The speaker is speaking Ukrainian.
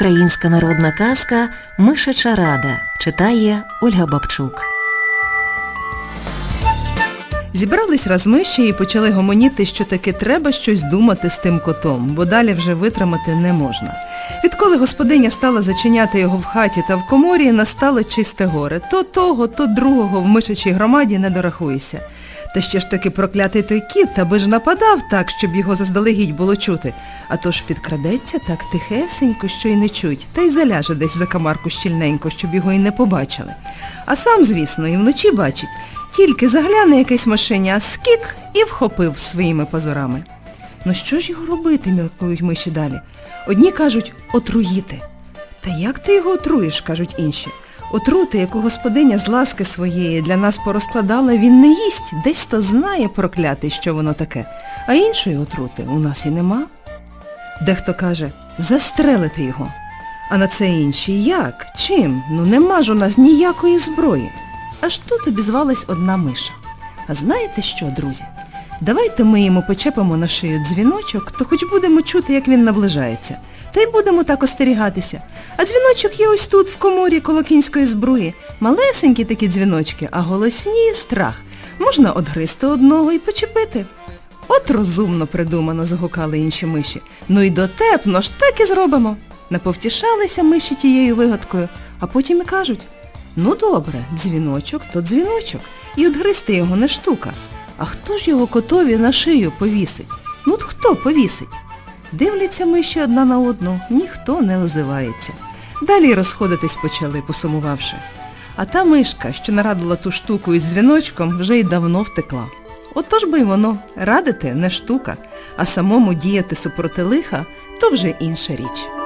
Українська народна казка Мишача рада читає Ольга Бабчук. Зібрались раз миші і почали гомоніти, що таки треба щось думати з тим котом, бо далі вже витримати не можна. Відколи господиня стала зачиняти його в хаті та в коморі, настало чисте горе. То того, то другого в мишачій громаді не дорахуєшся. Та ще ж таки проклятий той кіт, аби ж нападав так, щоб його заздалегідь було чути. А то ж підкрадеться так тихесенько, що й не чуть, та й заляже десь за камарку щільненько, щоб його й не побачили. А сам, звісно, і вночі бачить, тільки загляне якесь машиня, скік і вхопив своїми позорами. Ну що ж його робити, міркують миші далі. Одні кажуть отруїти. Та як ти його отруєш, кажуть інші. Отрути, яку господиня з ласки своєї для нас порозкладала, він не їсть, десь то знає проклятий, що воно таке. А іншої отрути у нас і нема. Дехто каже, застрелити його. А на це інші як? Чим? Ну нема ж у нас ніякої зброї. Аж тут обізвалась одна миша. А знаєте що, друзі? Давайте ми йому почепимо на шию дзвіночок, то хоч будемо чути, як він наближається. Та й будемо так остерігатися. А дзвіночок є ось тут, в коморі коло кінської збруї. Малесенькі такі дзвіночки, а голосні страх. Можна одгризти одного і почепити. От розумно придумано, загукали інші миші. Ну й дотепно ж так і зробимо. Наповтішалися миші тією вигадкою, а потім і кажуть, ну добре, дзвіночок то дзвіночок, і одгризти його не штука. А хто ж його котові на шию повісить? Ну от хто повісить? Дивляться миші одна на одну, ніхто не озивається. Далі розходитись почали, посумувавши. А та мишка, що нарадила ту штуку із дзвіночком, вже й давно втекла. Отож би й воно, радити не штука, а самому діяти супроти лиха то вже інша річ.